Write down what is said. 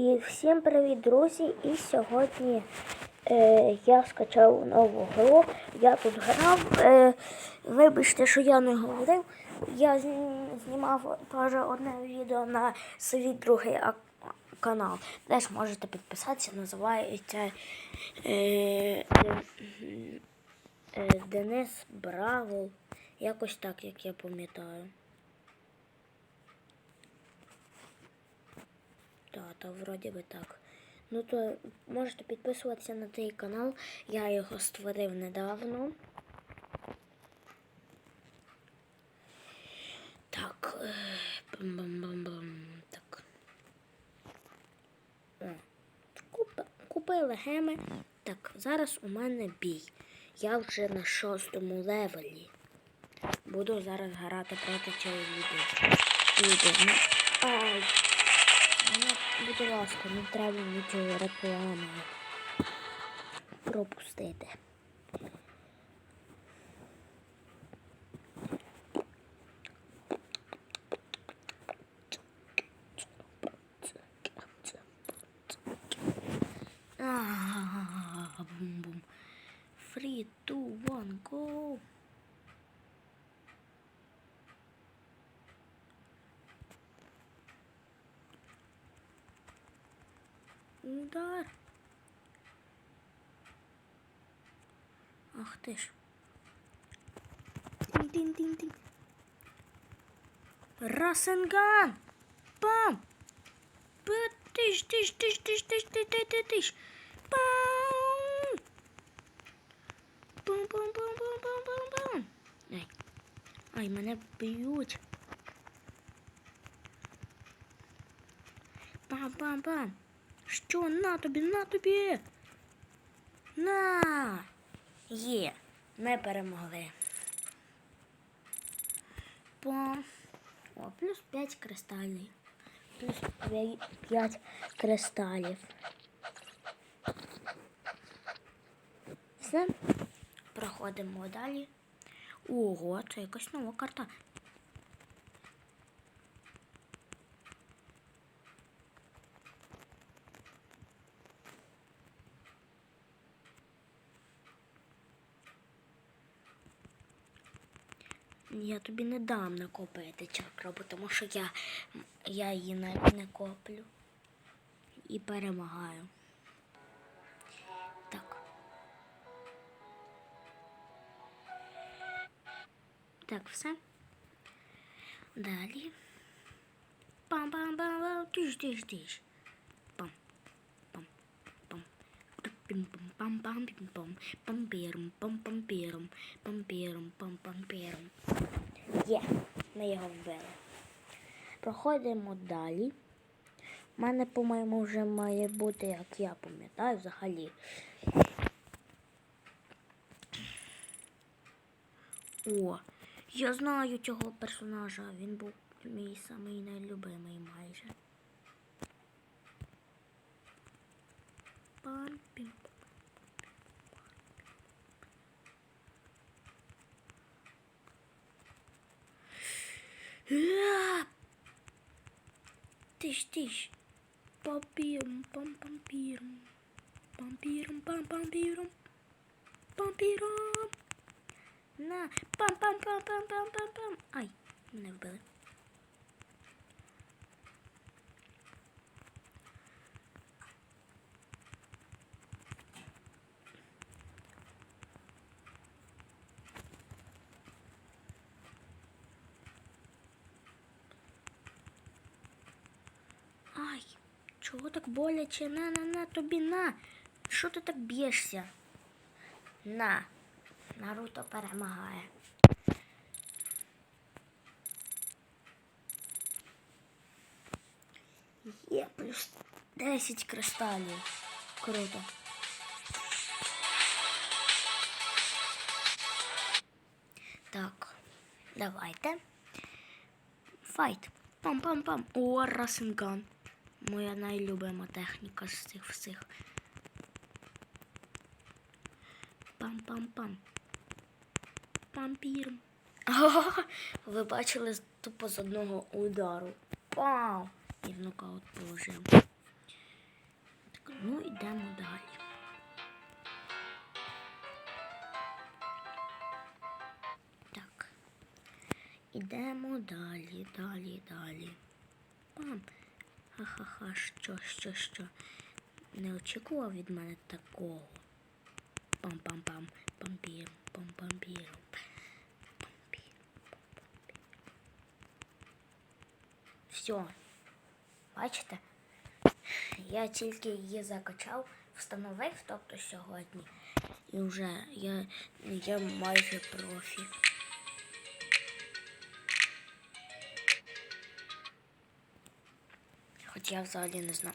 І всім привіт, друзі! І сьогодні е, я скачав нову гру. Я тут грав. Е, вибачте, що я не говорив. Я знімав теж одне відео на свій другий канал. Теж можете підписатися, називається е, е, е, Денис Бравл. Якось так, як я пам'ятаю. Та, та вроді би так. Ну то можете підписуватися на цей канал. Я його створив недавно. Так. е, бам-бам-бам-бам. Так. О, купи- Купили геми. Так, зараз у мене бій. Я вже на шостому левелі. Буду зараз грати проти цього. Відео. Ну, Ай. Ну, будь ласка, не треба нічого реклами пропустити. Удар. Ах ти ж. Тин-тин-тин-тин. Расенган. Пам. Па- Тиш, тиш, тиш, тиш, тиш, тиш, тиш, тиш, тиш. Пам. Пам, пам, пам, пам, пам, пам, пам. Ай. Ай, мене б'ють. Пам-пам-пам. Що на тобі, на тобі? На. Є. Ми перемогли. Пам. О, плюс 5 кристалів. Плюс 5 кристалів. Все. Проходимо далі. Ого, це якась нова карта. Я тобі не дам накопити чакру, тому що я, я її навіть не коплю і перемагаю. Так. Так, все. Далі. Пам-пам-пам-пам. Тиш, тиш, тиш. Пам. Пам. Пам. Пім пам пам пам пім пам пам пірум пам пам пірум пам пірум пам пам пірум. Є, ми його вбили. Проходимо далі. У мене, по-моєму, вже має бути, як я пам'ятаю, взагалі. О, я знаю цього персонажа. Він був мій самий найлюбимий майже. Barbie. Diş diş. Bambirum bam bambirum. Bambirum bam bambirum. Bambirum. Na bam bam bam bam bam bam bam. Ay. Ne böyle? Чого так боляче? На, на, на, тобі на. Що ти так б'єшся? На. Наруто перемагає. Є плюс 10 кристалів. Круто. Так, давайте. Файт. Пам-пам-пам. О, Расенган моя найлюбима техніка з цих всіх. Пам-пам-пам. Пампір. Ви бачили тупо з одного удару. Пау! І в нокаут положив. Так, ну йдемо далі. Так. Ідемо далі, далі, далі. Пам! Ха-ха-ха, що, що, що. Не очікував від мене такого. Пам-пам-пам, пампір, пам-пампір. Пампір, пам-пампір. Все. Бачите? Я тільки її закачав, встановив, тобто сьогодні. І вже я, я майже профі. Хоч я взагалі не знав.